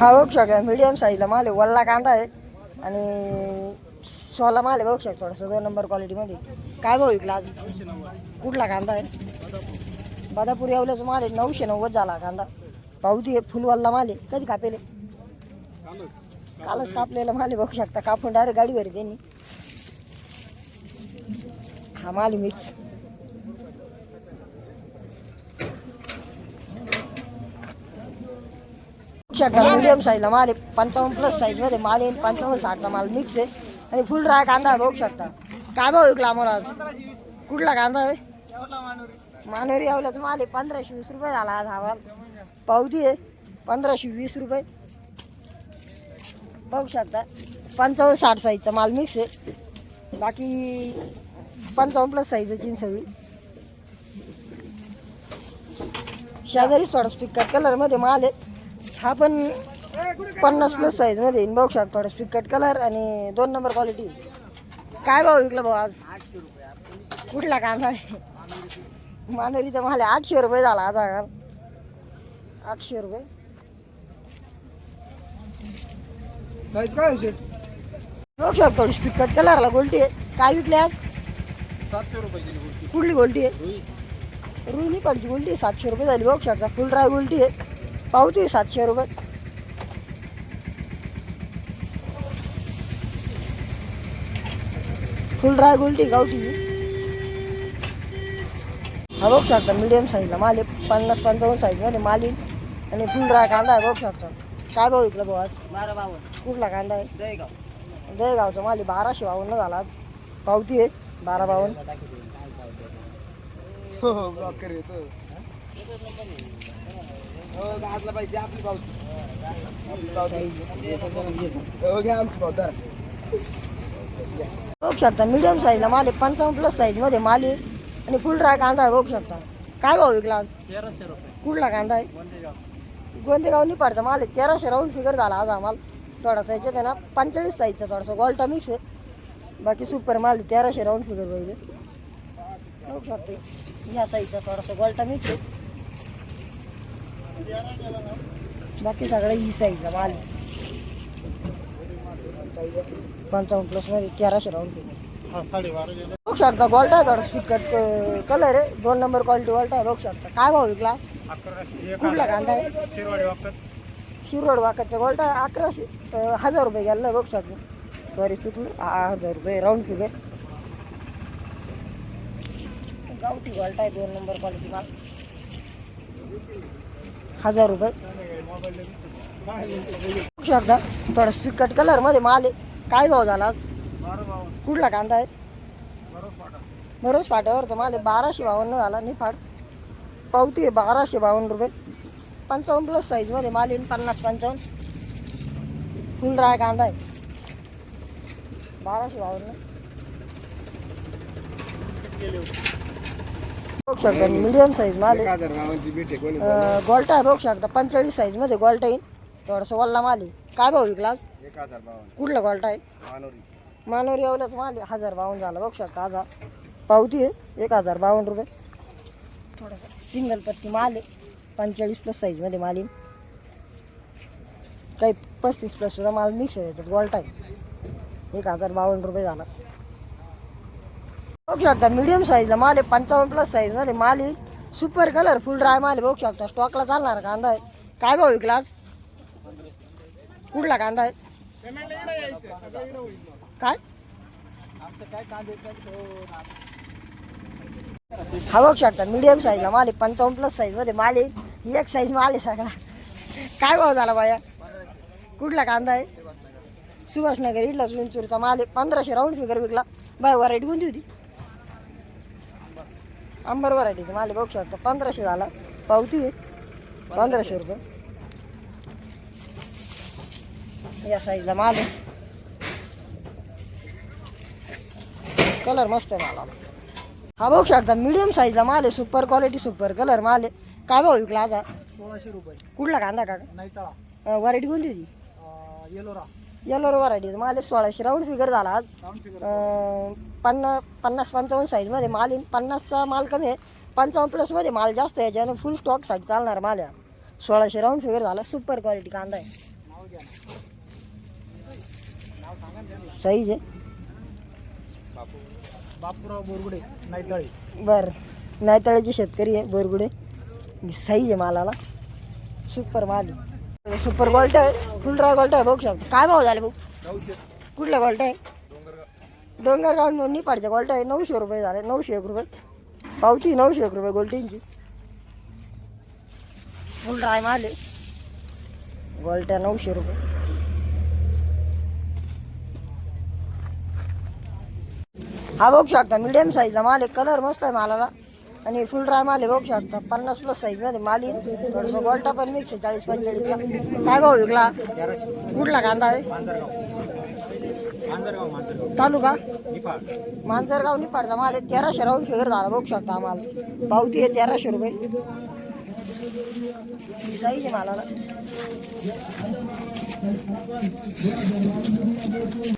हा बघू शकता. मीडियम साईजला माल आहे. वल्ला कांदा आहे. आणि सोला माल आहे बघू शकतो थोडंसं. दोन नंबर क्वालिटीमध्ये काय भाऊ विकला आज? कुठला कांदा आहे? बदापूर येवल्याचं माल आहे. नऊशे नव्वद झाला कांदा. पावती आहे फुलवल्ला माल आहे. कधी कापेले? कालच कापलेला माल आहे बघू शकता. कापून डायरेक्ट गाडीवर त्यांनी हा माल मिक्स शकता मीडियम साईजला माल आहे पंचावन्न प्लस साईजमध्ये माल आहे पंचावन्न साठचा माल मिक्स आहे. आणि फुल ड्राय कांदा बघू शकता. काय भाव विकला आम्हाला आज? कुठला कांदा आहे? मानोरी आवला तर माल आहे पंधराशे वीस रुपये झाला आज हा माल. पावती आहे पंधराशे वीस रुपये. बघू शकता. पंचावन्न साठ साईजचा माल मिक्स आहे. बाकी पंचावन्न प्लस साईजची सगळी. शेजारीच थोडा स्पीकर कलरमध्ये माल आहे. हा पण पन्नास प्लस साईजमध्ये येईन बघू शकता थोडा स्पीकर कलर आणि दोन नंबर क्वालिटी काय भाव विकला भाऊ आज? कुठला कांदा आहे? मानोरी तर मला आठशे रुपये झाला आज हा आठशे रुपये. बघू शकतो थोडी स्पीकर कलरला गोल्टी आहे. काय विकले आज? सातशे रुपये कुठली गोल्टी आहे? रुईनी पडची गोल्टी आहे. सातशे रुपये झाली. बघू शकता. फुल ड्राय गोल्टी आहे. पावती सातशे रुपये. फुल ड्राय गोल्टी गावठी. हा बघू शकता मीडियम साईजला माल पन्नास पंचावन्न साईजमध्ये माल येईल. आणि फुल ड्राय कांदा आहे बघू शकता. काय भाऊ विकला भाऊ आज? बारा बावन्न कुठला कांदा आहे? जयगाव. दहेगावचा माल बाराशे बावन्न झाला आज. पावती आहे बारा बावन्न. हो हो हो? गाजला पाहिजे आपली पावती आपली पावती घ्या आमची पावती बघू शकता मीडियम साईजला माल आहे पंचावन्न प्लस साईजमध्ये माल आहे. आणि फुल ड्राय कांदा आहे बघू शकता. काय भाव विकला आज? तेराशे रुपये. कुठला कांदा आहे? गोंदेगाव निपाडचा माल आहे. तेराशे राऊंड फिगर झाला आज आम्हाला थोडासा याच्यात आहे ना पंचेचाळीस साईजचा थोडासा गोल्टा मिक्स आहे. बाकी सुपर माल तेराशे राऊंड फिगर पहिले बघू शकते ह्या साईजचा थोडासा गोल्टा मिक्स आहे. बाकी सगळं ही साईजचा माल. पंचावन्न प्लसमध्ये तेराशे राऊंड बघू शकता गोल्टा आहे थोडा स्पीकर कलर आहे. दोन नंबर क्वालिटी गोल्टा आहे बघू शकता. काय भाव विकला? कुठला कांदा आहे? शिरोड वाकाचा गोल्टा आहे अकराशे हजार रुपये गेला बघू शकतो. सॉरी चुकलं. हजार रुपये राऊंड फिगर गावठी गोल्टा आहे दोन नंबर क्वालिटी माल. हजार रुपये. बघू शकता थोडा स्पीकर कलरमध्ये माल आहे. काय भाव झाला आज? कुठला कांदा आहे? बरोच फाट्यावर तर माल आहे बाराशे बावन्न झाला निफाड. पावती आहे बाराशे बावन्न रुपये. पंचावन्न प्लस साईजमध्ये माल येईल पन्नास पंचावन्न. फुल आहे कांदा आहे. बाराशे बावन्न. बघू शकता. मीडियम साईज माल आहे. अं, गोल्टा आहे बघू शकता. पंचेचाळीस साईजमध्ये गोल्टा येईल. थोडंसं वल्ला माल आहे. काय भाऊ विकला आज? कुठला गोल्टा आहे? मानोरी. एवढ्याच माल आहे. हजार बावन्न झाला. बघू शकता आज हा. पावती आहे. एक हजार बावन्न रुपये. थोडासा सिंगल पत्ती माल आहे. पंचेचाळीस प्लस साईजमध्ये माल येईल. काही पस्तीस प्लस सुद्धा माल मिक्स आहे. त्याच्यात गोल्टा आहे. एक हजार बावन्न रुपये झाला. बघू शकता मीडियम साईजला माल आहे पंचावन्न प्लस साईजमध्ये माल येईल. सुपर कलर फुल ड्राय माल आहे बघू शकता. स्टॉकला चालणार कांदा आहे. काय भाव विकला आज? कुठला कांदा आहे? काय? हा बघू शकता मीडियम साईजला माल आहे पंचावन्न प्लस साईजमध्ये माल आहे एक साईज माल आहे सगळा. काय भाव झाला बाया? कुठला कांदा आहे? सुभाषनगर इडला विंचूरचा माल आहे. पंधराशे राऊंड फिगर विकला. बाय व्हरायटी कोणती होती? अंबर व्हरायटीचा माल बघू शकता. पंधराशे झाला. पावती आहे. पंधराशे रुपये. या साईजला माल आहे. कलर मस्त आहे माला हा बघू शकता मीडियम साईजला माल आहे. सुपर क्वालिटी सुपर कलर माल आहे. काय भाऊ विकला आज हा? सोळाशे रुपये. कुठला कांदा काका? तळा व्हरायटी कोणती होती? येलोरा. येलोर व्हरायटी माल आहे सोळाशे. राऊंड फिगर झाला आज. पन्नास पन्नास पंचावन्न साईजमध्ये माल येईन. पन्नासचा माल कमी आहे. पंचावन्न प्लसमध्ये माल जास्त आहे. याच्यानं फुल स्टॉकसाठी चालणार माल आहे. सोळाशे राऊंड फिगर झाला. सुपर क्वालिटी कांदा आहे. साईज आहे. बापूराव बोरगुडे नायतळे. बरं. नायतळ्याचे शेतकरी आहे बोरगुडे. साईज आहे मालाला. सुपर माल सुपर गोल्ट आहे. फुल ड्राय गोल्ट आहे. बघू शकतो. काय भाव झाले भाऊ? कुठला गोल्ट आहे? डोंगरगाव पाडच्या गोल्ट आहे नऊशे रुपये झाले. नऊशे एक रुपये. पावती नऊशे एक रुपये गोल्टींची. फुल ड्राय माल. आहे गोल्ट्या नऊशे रुपये. हा बघू शकता मीडियम साईजला माल आहे. कलर मस्त आहे मालाला. आणि फुल ड्राय माल आहे बघू शकता. पन्नास प्लस साईजमध्ये माल येईल थोडंसं गोल्टा पण मिक्स आहे चाळीस पंचेचाळीसचा. काय भाऊ विकला? कुठला कांदा आहे? तालुका? मांजरगाव निपाडचा माल आहे. तेराशे राऊंड फिगर झाला बघू शकता आम्हाला. पावती आहे तेराशे रुपये. साईज मालाला.